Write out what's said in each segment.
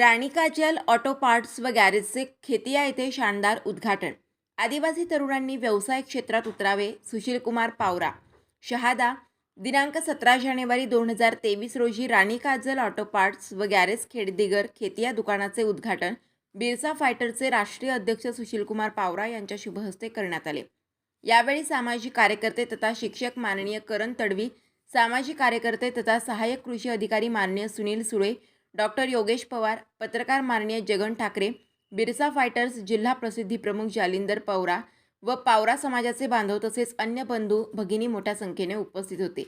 राणी Kajal auto parts व गॅरेजचे खेतिया येथे शानदार उद्घाटन. आदिवासी तरुणांनी व्यवसाय क्षेत्रात उतरावे सुशीलकुमार पावरा. शहादा दिनांक सतरा जानेवारी दोन हजार तेवीस रोजी राणी काजल ऑटो पार्ट्स व गॅरेज खेडदिगर खेतिया दुकानाचे उद्घाटन बिरसा फायटरचे राष्ट्रीय अध्यक्ष सुशीलकुमार पावरा यांच्या शुभहस्ते करण्यात आले. यावेळी सामाजिक कार्यकर्ते तथा शिक्षक माननीय करण तडवी सामाजिक कार्यकर्ते तथा सहाय्यक कृषी अधिकारी माननीय सुनील सुळे डॉक्टर योगेश पवार पत्रकार माननीय जगन ठाकरे बिरसा फायटर्स जिल्हा प्रसिद्धी प्रमुख जालिंदर पवरा व पावरा समाजाचे बांधव तसेच अन्य बंधू भगिनी मोठ्या संख्येने उपस्थित होते.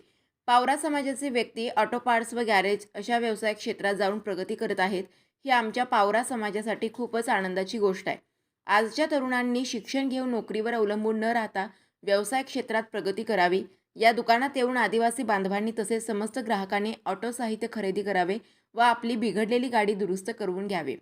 पावरा समाजाचे व्यक्ती ऑटो पार्ट्स व गॅरेज अशा व्यवसाय क्षेत्रात जाऊन प्रगती करत आहेत ही आमच्या पावरा समाजासाठी खूपच आनंदाची गोष्ट आहे. आजच्या तरुणांनी शिक्षण घेऊन नोकरीवर अवलंबून न राहता व्यवसाय क्षेत्रात प्रगती करावी. या दुकानात येऊन आदिवासी बांधवांनी तसेच समस्त ग्राहकांनी ऑटो साहित्य खरेदी करावे व आपली बिघडलेली गाडी दुरुस्त करून घ्यावे.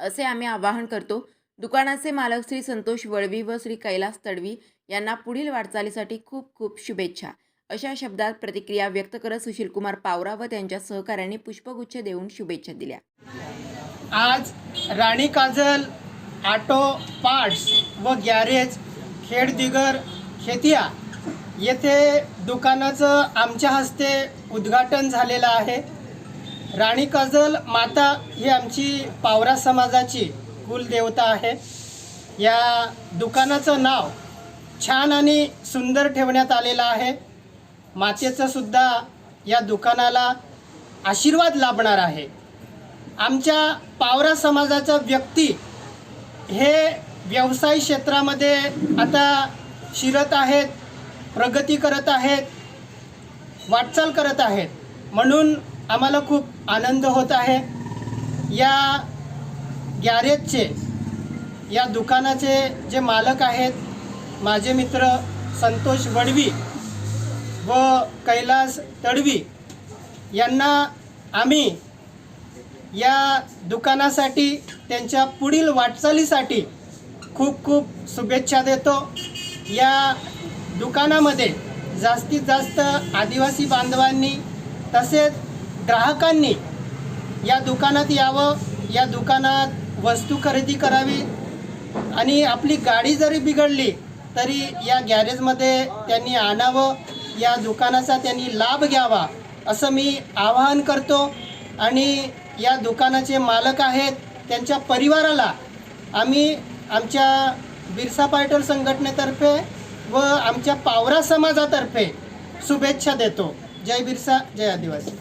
असे आम्ही आवाहन करतो. दुकानाचे मालक श्री संतोष वळवी व श्री कैलास तडवी यांना पुढील वाटचालीसाठी खूप खूप शुभेच्छा. अशा शब्दात प्रतिक्रिया व्यक्त करत सुशीलकुमार पावरा व त्यांच्या सहकाऱ्यांनी पुष्पगुच्छ देऊन शुभेच्छा दिल्या. आज राणी काजल ऑटो पार्ट्स व गॅरेज खेडदिगर खेतिया येथे दुकानाचं आमच्या हस्ते उद्घाटन झालेलं आहे. राणी काजल माता ही आमची पावरा समाजाची कुलदेवता आहे. या दुकानाचं नाव छान आणि सुंदर ठेवण्यात आलेलं आहे. मातेचं सुद्धा या दुकानाला आशीर्वाद लाभणार आहे. आमच्या पावरा समाजाचा व्यक्ती हे व्यवसाय क्षेत्रामध्ये आता शिरत आहेत प्रगती करत आहेत वाटचाल करत आहेत. म्हणून आम्हाला खूप आनंद होत आहे. या गॅरेजचे या दुकानाचे जे मालक आहेत माझे मित्र संतोष वडवी व कैलास तडवी यांना आम्ही या दुकानासाठी त्यांच्या पुढील वाटचालीसाठी खूप खूप शुभेच्छा देतो. या दुकानामध्ये जास्तीत जास्त आदिवासी बांधवांनी तसेच ग्राहकांनी या दुकानात यावं या दुकानात वस्तू खरेदी करावी आणि आपली गाडी जरी बिघडली तरी या गॅरेजमध्ये त्यांनी आणावं या दुकानाचा त्यांनी लाभ घ्यावा असं मी आवाहन करतो. आणि या दुकानाचे मालक आहेत त्यांच्या परिवाराला आम्ही आमच्या बिरसा फायटर संघटनेतर्फे व आमच्या पावरा समाजातर्फे शुभेच्छा देतो. जय बिरसा जय आदिवासी.